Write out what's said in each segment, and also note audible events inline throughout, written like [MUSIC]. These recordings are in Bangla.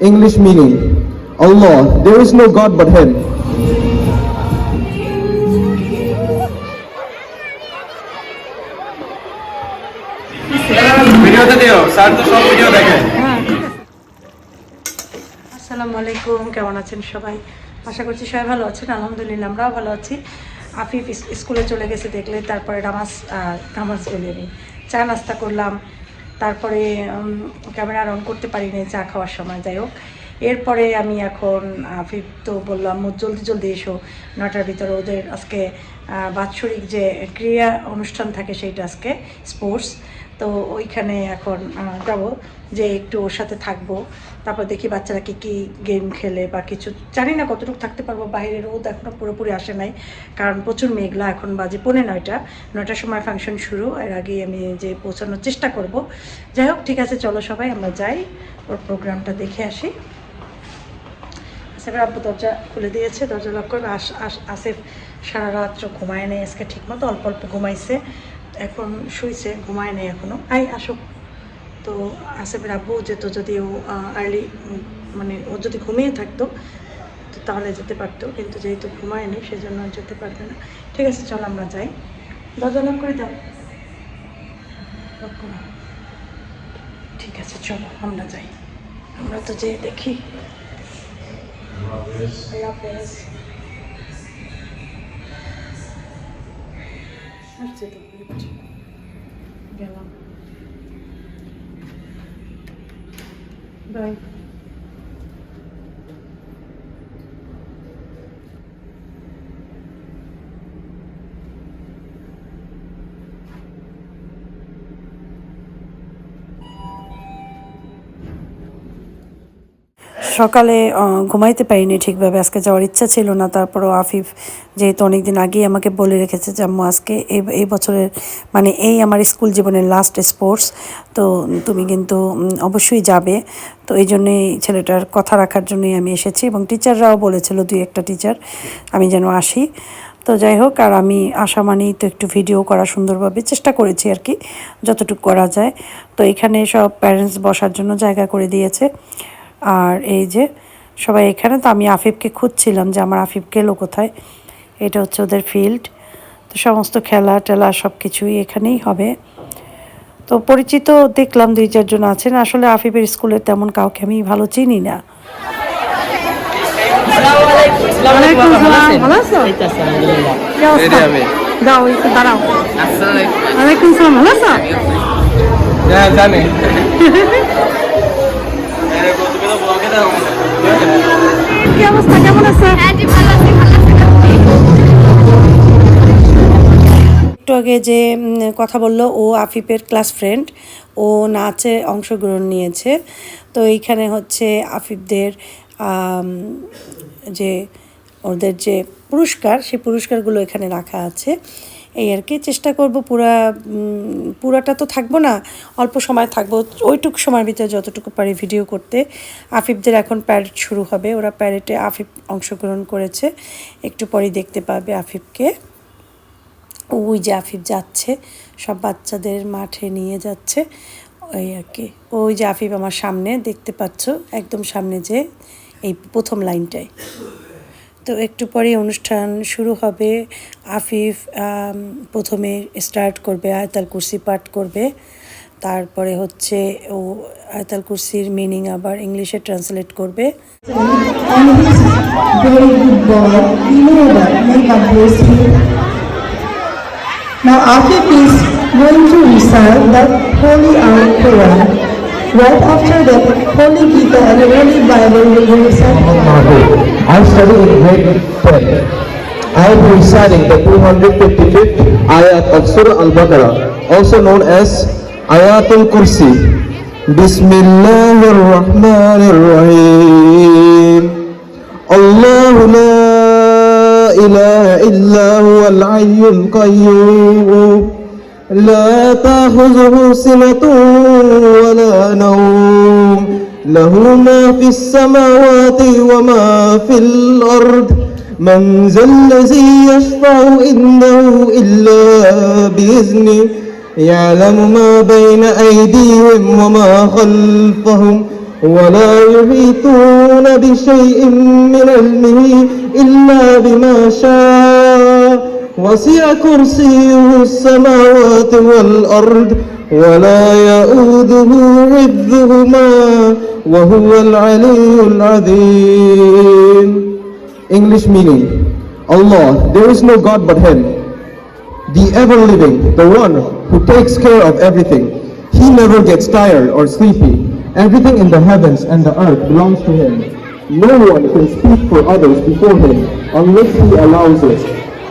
English meaning Allah, there is no God but Him. আসসালামু আলাইকুম কেমন আছেন সবাই? আশা করছি সবাই ভালো আছেন আলহামদুলিল্লাহ আমরাও ভালো আছি। আফিফ স্কুলে চলে গেছে দেখলে তারপরে নামাজ নামাজ বলে চা নাস্তা করলাম তারপরে ক্যামেরা অন করতে পারি পারিনি চা খাওয়ার সময়, যাই হোক। এরপরে আমি এখন আফিফ তো বললাম, "মু জলদি জলদি এসো। নটার ভিতরে ওদের আজকে বাৎসরিক যে ক্রীড়া অনুষ্ঠান থাকে, সেইটা আজকে স্পোর্টস তো ওইখানে এখন যাব যে একটু ওর সাথে থাকব। তারপর দেখি বাচ্চারা কি কি গেম খেলে বা কিছু। জানি না কতটুকু থাকতে পারব, বাইরে রোদ এখনও পুরোপুরি আসে নাই। কারণ প্রচুর মেঘলা, এখন বাজে পৌনে নয়টা। নয়টার সময় ফাংশন শুরু, এর আগে আমি যে পৌঁছানোর চেষ্টা করব। যাই হোক, ঠিক আছে, চলো সবাই, আমরা যাই। ওর প্রোগ্রামটা দেখে আসি। আসেফের আব্বু দরজা খুলে দিয়েছে, দরজা লক আস আসেফ সারা রাত্র ঘুমায় নেই, আজকে ঠিকমতো অল্প অল্প ঘুমাইছে। এখন শুইছে, ঘুমায় নেই এখনও। আই, আসো। তো আসেফের আব্বু যেত যদি ও আর্লি মানে ও যদি ঘুমিয়ে থাকতো, তো তাহলে যেতে পারতো। কিন্তু যেহেতু ঘুমায়নি সেজন্য যেতে পারবে না। ঠিক আছে, চল আমরা যাই। দরজা লক করে দাও। লক ঠিক আছে, চলো আমরা যাই। আমরা তো যেয়ে দেখি। আল্লাহ হাফেজ। আসছে তো বুঝছি। গেলাম বাই সকালে ঘুমাইতে পারিনি ঠিকভাবে, আজকে যাওয়ার ইচ্ছা ছিল না। তারপরও আফিফ যেহেতু অনেকদিন আগেই আমাকে বলে রেখেছে যে, আম্মু, আজকে এই এই বছরের মানে এই আমার স্কুল জীবনের লাস্ট স্পোর্টস তো তুমি কিন্তু অবশ্যই যাবে। তো এই জন্যই ছেলেটার কথা রাখার জন্যই আমি এসেছি এবং টিচাররাও বলেছিল, দুই একটা টিচার আমি যেন আসি। তো যাই হোক, আর আমি আশা মানেই তো একটু ভিডিও করা সুন্দরভাবে চেষ্টা করেছি আর কি, যতটুকু করা যায়। তো এখানে সব প্যারেন্টস বসার জন্য জায়গা করে দিয়েছে। আর এই যে সবাই এখানে তো আমি আফিফকে খুঁজছিলাম যে আমার আফিফ গেলো কোথায়। এটা হচ্ছে ওদের ফিল্ড তো সমস্ত খেলা টেলা সব কিছুই এখানেই হবে। তো পরিচিত দেখলাম দুই চারজন আছেন। আসলে আফিফের স্কুলের তেমন কাউকে আমি ভালো চিনি না। ওয়ালাইকুম [LAUGHS] আসসালাম, ভালো আছো? কি অবস্থা? দাও একটু দাঁড়াও ওয়ালাইকুম আসসালাম ভালো আছো হ্যাঁ জানি একটু আগে যে কথা বলল ও আফিফের ক্লাস ফ্রেন্ড ও নাচে অংশগ্রহণ নিয়েছে। তো এইখানে হচ্ছে আফিফদের যে ওদের যে পুরস্কার, সেই পুরস্কারগুলো এখানে রাখা আছে। এই আর কি, চেষ্টা করব পুরা পুরাটা তো থাকব না, অল্প সময় থাকব, ওইটুকু সময়ের ভিতরে যতটুকু পারি ভিডিও করতে। আফিফদের এখন প্যারেড শুরু হবে, ওরা প্যারেডে আফিফ অংশগ্রহণ করেছে, একটু পরেই দেখতে পাবে আফিফকে। ওই যে আফিফ যাচ্ছে, সব বাচ্চাদের মাঠে নিয়ে যাচ্ছে, ওই আর কি। ওই যে আফিফ আমার সামনে, দেখতে পাচ্ছ, একদম সামনে যে, এই প্রথম লাইনটায় তো একটু পরে অনুষ্ঠান শুরু হবে আফিফ প্রথমে স্টার্ট করবে আয়তাল কুরসি পাঠ করবে তারপরে হচ্ছে ও আয়তাল কুরসির মিনিং আবার ইংলিশে ট্রান্সলেট করবে. Now Afif is going to recite the Holy Al-Quran. Right after that, Holy Gita and Holy Bible will be recited. I study in grade 10. I am reciting the 255th ayat of Surah Al-Baqarah, also known as Ayatul Kursi. Bismillahir Rahmanir Rahim. Allah la ilaha illa huwa al-hayyul qayyum. لا تأخذه سنة ولا نوم له ما في السماوات وما في الأرض. من ذا الذي يشفع عنده إلا بإذنه. يعلم ما بين أيديهم وما خلفهم ولا يحيطون بشيء من علمه إلا بما شاء. وسع كرسيه السماوات والأرض. ولا يؤوده حفظهما وهو العلي العظيم English meaning Allah, there is no God but Him the ever living, the one who takes care of everything. He never gets tired or sleepy. Everything in the heavens and the earth belongs to him. No one can speak for others before him unless he allows it.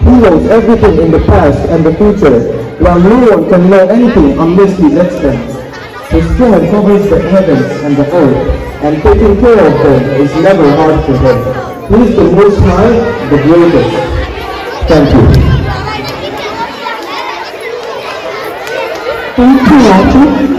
He knows everything in the past and the future, while no one can know anything unless he lets them. His care covers the heavens and the earth, and taking care of them is never hard for him. He is the most high, the greatest. Thank you. Thank you.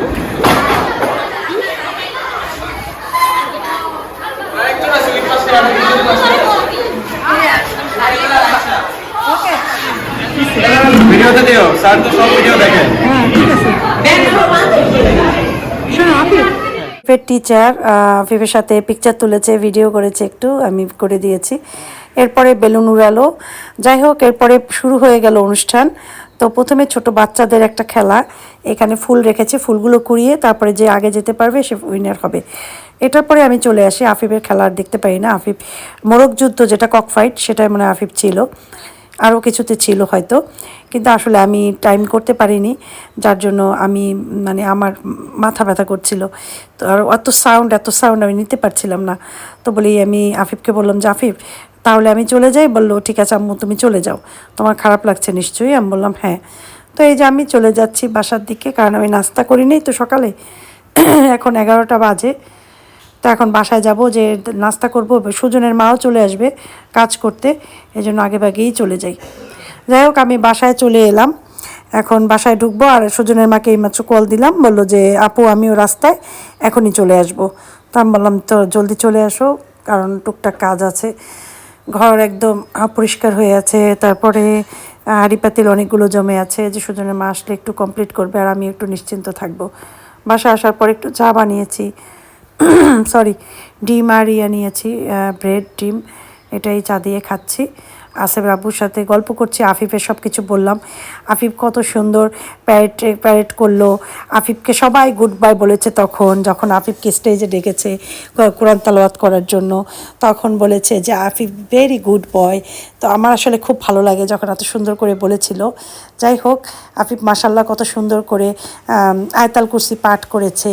ভিডিওতে দিও স্যার তো সব ভিডিও দেখে। টিচার আফিফের সাথে পিকচার তুলেছে ভিডিও করেছে একটু আমি করে দিয়েছি। এরপরে বেলুন উড়ালো। যাই হোক এরপরে শুরু হয়ে গেল অনুষ্ঠান। তো প্রথমে ছোট বাচ্চাদের একটা খেলা। এখানে ফুল রেখেছে ফুলগুলো কুড়িয়ে তারপরে যে আগে যেতে পারবে সে উইনার হবে। এটার পরে আমি চলে আসি আফিফের খেলা আর দেখতে পাই না। আফিফ মোরগ যুদ্ধ যেটা কক ফাইট সেটাই মনে হয় আফিফ ছিল। আরও কিছুতে ছিল হয়তো। কিন্তু আসলে আমি টাইম করতে পারিনি, যার জন্য আমি মানে আমার মাথা ব্যথা করছিল। তো আর এত সাউন্ড এত সাউন্ড আমি নিতে পারছিলাম না। তো বলি, আমি আফিফকে বললাম, যে আফিফ, তাহলে আমি চলে যাই? বলল, ঠিক আছে আম্মু, তুমি চলে যাও। তোমার খারাপ লাগছে নিশ্চয়ই? আমি বললাম হ্যাঁ। তো এই যে আমি চলে যাচ্ছি বাসার দিকে, কারণ আমি নাস্তা করিনি তো সকালে। [CLEARS THROAT] এখন এগারোটা বাজে। তো এখন বাসায় যাব, যে নাস্তা করব, সুজনের মাও চলে আসবে কাজ করতে এই জন্য আগে ভাগেই চলে যাই। যাই হোক, আমি বাসায় চলে এলাম। এখন বাসায় ঢুকবো আর সুজনের মাকে এইমাত্র কল দিলাম, বলল যে, আপু, আমিও রাস্তায় এখনই চলে আসব। তো আমি বললাম, তো জলদি চলে আসো, কারণ টুকটাক কাজ আছে। ঘর একদম পরিষ্কার হয়ে আছে, তারপরে হাঁড়ি পাতিল অনেকগুলো জমে আছে, যে সুজনের মা আসলে একটু কমপ্লিট করবে আর আমি একটু নিশ্চিন্ত থাকব। বাসা আসার পর একটু চা বানিয়েছি [COUGHS] সরি ডিম আর ইয়ে নিয়েছি ব্রেড ডিম। এটাই চা দিয়ে খাচ্ছি। আসেফ আব্বুর সাথে গল্প করছি, আফিফের সব কিছু বললাম। আফিফ কত সুন্দর প্যারেড প্যারেড করল। আফিফকে সবাই গুড বাই বলেছে তখন, যখন আফিফকে স্টেজে ডেকেছে কোরআন তালাওয়াত করার জন্য। তখন বলেছে যে, আফিফ ভেরি গুড বয় তো আমার আসলে খুব ভালো লাগে যখন এত সুন্দর করে বলেছিল। যাই হোক, আফিফ মাসাল্লাহ কত সুন্দর করে আয়তাল কুর্সি পাঠ করেছে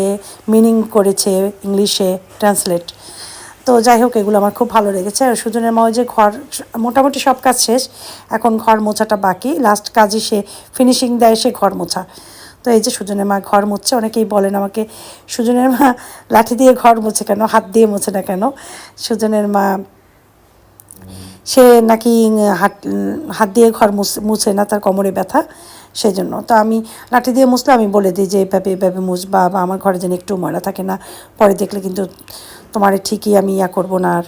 মিনিং করেছে ইংলিশে ট্রান্সলেট তো যাই হোক, এগুলো আমার খুব ভালো লেগেছে। আর সুজনের মা ওই যে ঘর, মোটামুটি সব কাজ শেষ, এখন ঘর মোছাটা বাকি। লাস্ট কাজই সে ফিনিশিং দেয় সে ঘর মোছা। তো এই যে সুজনের মা ঘর মুছছে অনেকেই বলেন আমাকে, সুজনের মা লাঠি দিয়ে ঘর মুছে কেন? হাত দিয়ে মুছে না কেন? সুজনের মা, সে নাকি হাত হাত দিয়ে ঘর মুছ- মুছে না, তার কোমরে ব্যথা। সেই জন্য তো আমি লাঠি দিয়ে মুছলে আমি বলে দিই যে, এভাবে এভাবে মুছবা বা আমার ঘরে যেন একটু ময়লা থাকে না। পরে দেখলে কিন্তু তোমার ঠিকই আমি ইয়া করব না আর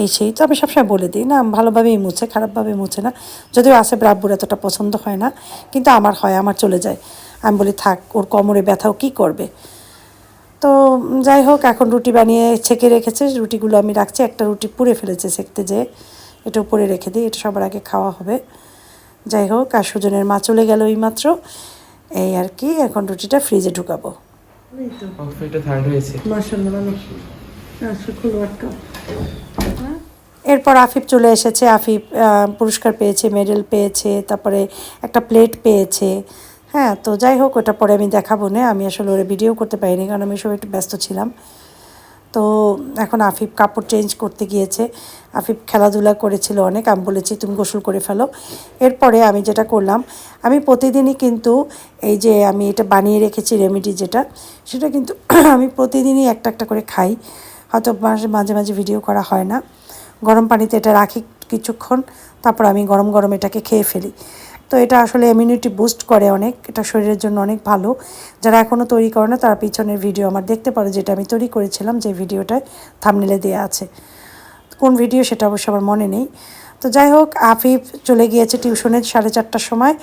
এই সেই। তো আমি সবসময় বলে দিই না ভালোভাবেই মুছে খারাপভাবে মুছে না। যদিও আসে ব্রাব্বুর এতটা পছন্দ হয় না কিন্তু আমার হয় আমার চলে যায়। আমি বলি থাক ওর কোমরে ব্যথাও কী করবে? তো যাই হোক এখন রুটি বানিয়ে ছেঁকে রেখেছে। রুটিগুলো আমি রাখছি একটা রুটি পুড়ে ফেলেছে সেঁকতে যেয়ে। এটা উপরে রেখে দিই এটা সবার আগে খাওয়া হবে। যাই হোক আর সুজনের মা চলে গেল এই মাত্র এই আর কি এখন রুটিটা ফ্রিজে ঢুকাবো। এটা থার্ড হয়েছে। মাশাআল্লাহ এরপর আফিফ চলে এসেছে। আফিফ পুরস্কার পেয়েছে মেডেল পেয়েছে, তারপরে একটা প্লেট পেয়েছে। হ্যাঁ তো যাই হোক, ওটা পরে আমি দেখাবো না। আমি আসলে ওরা ভিডিও করতে পারিনি, কারণ আমি সব একটু ব্যস্ত ছিলাম। তো এখন আফিফ কাপড় চেঞ্জ করতে গিয়েছে। আফিফ খেলাধুলা করেছিল অনেক, আমি বলেছি তুমি গোসল করে ফেলো। এরপরে আমি যেটা করলাম, আমি প্রতিদিনই কিন্তু এই যে আমি এটা বানিয়ে রেখেছি রেমেডি যেটা, সেটা কিন্তু [CLEARS THROAT] আমি প্রতিদিনই একটা একটা করে খাই। হয়তো মাঝে মাঝে ভিডিও করা হয় না। গরম পানিতে এটা রাখি কিছুক্ষণ, তারপর আমি গরম গরম এটাকে খেয়ে ফেলি। তো এটা আসলে ইমিউনিটি বুস্ট করে অনেক, এটা শরীরের জন্য অনেক ভালো। যারা এখনও তৈরি করে না, তারা পিছনের ভিডিও আমার দেখতে পারো, যেটা আমি তৈরি করেছিলাম, যে ভিডিওটায় থামনেলে দেওয়া আছে। কোন ভিডিও সেটা অবশ্য আমার মনে নেই। তো যাই হোক, আফিফ চলে গিয়েছে টিউশনের সাড়ে চারটার সময়,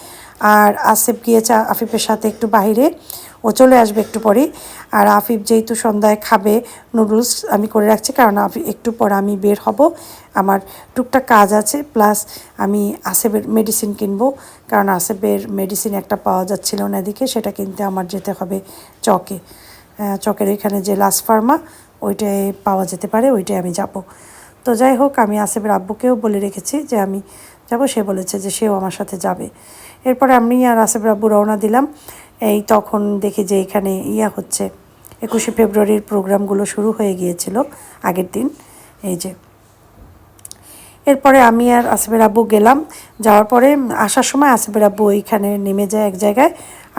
আর আসিফ গিয়েছে আফিফের সাথে একটু বাইরে। ও চলে আসবে একটু পরেই। আর আফিফ যেহেতু সন্ধ্যায় খাবে নুডলস, আমি করে রাখছি, কারণ আফি, একটু পর আমি বের হব। আমার টুকটাক কাজ আছে, প্লাস আমি আসেবের মেডিসিন কিনবো, কারণ আসেবের মেডিসিন একটা পাওয়া যাচ্ছিল না এদিকে, সেটা কিনতে আমার যেতে হবে চকে। চকের এখানে যে লাস ফার্মা ওইটাই পাওয়া যেতে পারে ওইটাই আমি যাব। তো যাই হোক, আমি আসেফের আব্বুকেও বলে রেখেছি যে আমি যাব। সে বলেছে যে সেও আমার সাথে যাবে। এরপরে আমি আর আসেফের আব্বু রওনা দিলাম। এই তখন দেখি যে এখানে ইয়া হচ্ছে, একুশে ফেব্রুয়ারির প্রোগ্রামগুলো শুরু হয়ে গিয়েছিল আগের দিন। এই যে। এরপরে আমি আর আসিফের আব্বু গেলাম। যাওয়ার পরে আসার সময় আসিফের আব্বু ওইখানে নেমে যায় এক জায়গায়।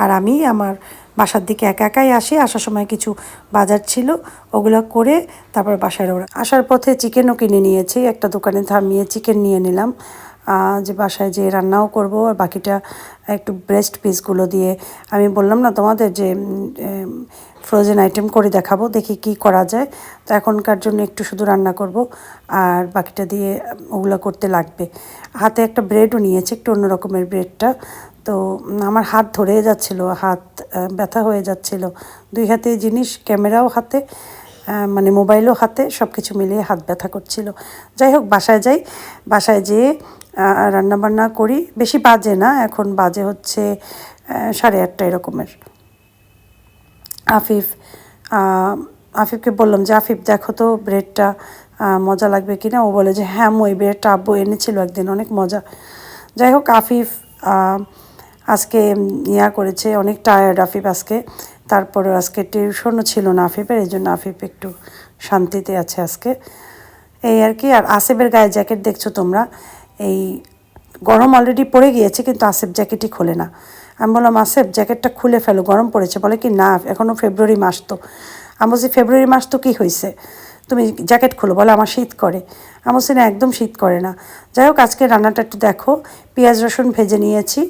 আর আমি আমার বাসার দিকে একা একাই আসি। আসার সময় কিছু বাজার ছিল, ওগুলো করে তারপর বাসায় ওরা আসার পথে চিকেনও কিনে নিয়েছি। একটা দোকানে থামিয়ে চিকেন নিয়ে নিলাম। যে বাসায় যে রান্নাও করব আর বাকিটা একটু ব্রেস্ট পিসগুলো দিয়ে। আমি বললাম না তোমাদের যে ফ্রোজেন আইটেম করে দেখাবো, দেখি কি করা যায়। তো এখনকার জন্য একটু শুধু রান্না করব আর বাকিটা দিয়ে ওগুলো করতে লাগবে। হাতে একটা ব্রেডও নিয়েছে, একটু অন্য রকমের ব্রেডটা তো আমার হাত ধরে যাচ্ছিল, হাত ব্যথা হয়ে যাচ্ছিল। দুই হাতে জিনিস, ক্যামেরাও হাতে মানে মোবাইলও হাতে সব কিছু মিলিয়ে হাত ব্যথা করছিল। যাই হোক, বাসায় যাই। বাসায় যেয়ে রান্না বান্না করি। বেশি বাজে না, এখন বাজে হচ্ছে সাড়ে আটটা এরকমের। আফিফ আফিফকে বললাম যে, আফিফ, দেখো তো ব্রেডটা মজা লাগবে কি না? ও বলে যে হ্যাঁ মই ব্রেডটা আব্বু এনেছিল একদিন, অনেক মজা। যাই হোক, আফিফ আজকে ইয়া করেছে, অনেক টায়ার্ড আফিফ আজকে। তারপরে আজকে টিউশনও ছিল না আফিফের, এই জন্য আফিফ একটু শান্তিতে আছে আজকে। এই আর কি, আর আসেফের গায়ে জ্যাকেট দেখছ তোমরা? এই গরম অলরেডি পড়ে গিয়েছে, কিন্তু আসেফ জ্যাকেটই খোলে না। আমি বললাম, আসেফ জ্যাকেটটা খুলে ফেলো, গরম পড়েছে। বলে কি, না এখনও ফেব্রুয়ারি মাস তো। আমি বলছি, ফেব্রুয়ারি মাস তো কী হয়েছে? তুমি জ্যাকেট খোলো। বলে, আমার শীত করে। আমি বলছি, না, একদম শীত করে না। যাই হোক, আজকে রান্নাটা একটু দেখো। পেঁয়াজ রসুন ভেজে নিয়েছি,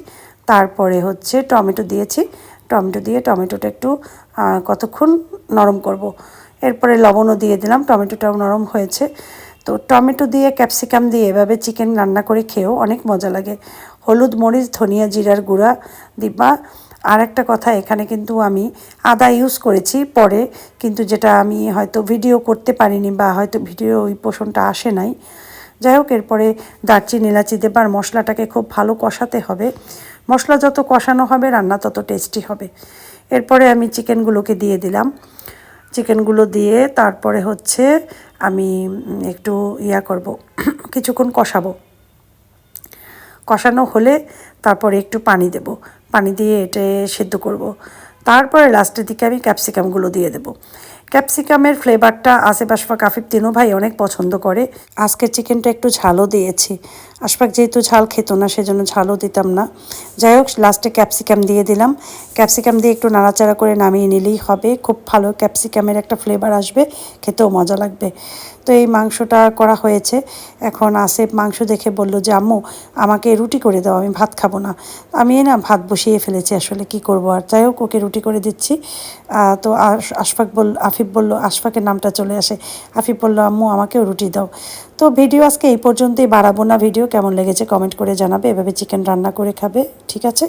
তারপরে হচ্ছে টমেটো দিয়েছি। টমেটো দিয়ে টমেটোটা একটু কতক্ষণ নরম করব। এরপরে লবণও দিয়ে দিলাম, টমেটোটাও নরম হয়েছে। তো টমেটো দিয়ে, ক্যাপসিকাম দিয়ে এভাবে চিকেন রান্না করে খেয়েও অনেক মজা লাগে। হলুদ মরিচ, ধনিয়া জিরার গুঁড়া দিবা। আর একটা কথা, এখানে কিন্তু আমি আদা ইউজ করেছি পরে, কিন্তু যেটা আমি হয়তো ভিডিও করতে পারিনি বা হয়তো ভিডিও ওই পোষণটা আসে নাই। যাই হোক, এরপরে দারচিনি, এলাচি দেবার মশলাটাকে খুব ভালো কষাতে হবে। মশলা যত কষানো হবে, রান্না তত টেস্টি হবে। এরপরে আমি চিকেনগুলোকে দিয়ে দিলাম। চিকেনগুলো দিয়ে তারপরে হচ্ছে আমি একটু ইয়া করব, [CLEARS THROAT] কিছুক্ষণ কষাবো কষানো হলে তারপরে একটু পানি দেব, পানি দিয়ে এটা সেদ্ধ করব। তারপরে লাস্টের দিকে আমি ক্যাপসিকামগুলো দিয়ে দেব ক্যাপসিকামের ফ্লেভারটা আসেফ আশফাক আফিফ তিনও ভাই অনেক পছন্দ করে। আজকের চিকেনটা একটু ঝালও দিয়েছি। আশফাক যেহেতু ঝাল খেত না, সেজন্য ঝালও দিতাম না। যাই হোক লাস্টে ক্যাপসিকাম দিয়ে দিলাম। ক্যাপসিকাম দিয়ে একটু নাড়াচাড়া করে নামিয়ে নিলেই হবে। খুব ভালো ক্যাপসিকামের একটা ফ্লেভার আসবে, খেতেও মজা লাগবে। তো এই মাংসটা করা হয়েছে। এখন আসেফ মাংস দেখে বলল যে, আম্মু, আমাকে রুটি করে দাও, আমি ভাত খাব না। আমি না ভাত বসিয়ে ফেলেছি আসলে, কি করব? আর যাই হোক, ওকে রুটি করে দিচ্ছি। তো আশ- আশফাক বল, আফিফ বলল, আশফাকের নামটা চলে আসে। আফিফ বলল, আম্মু, আমাকেও রুটি দাও। তো ভিডিও আজকে এই পর্যন্তই, বাড়াবো না ভিডিও, কেমন লেগেছে কমেন্ট করে জানাবে, এভাবে চিকেন রান্না করে খাবে, ঠিক আছে?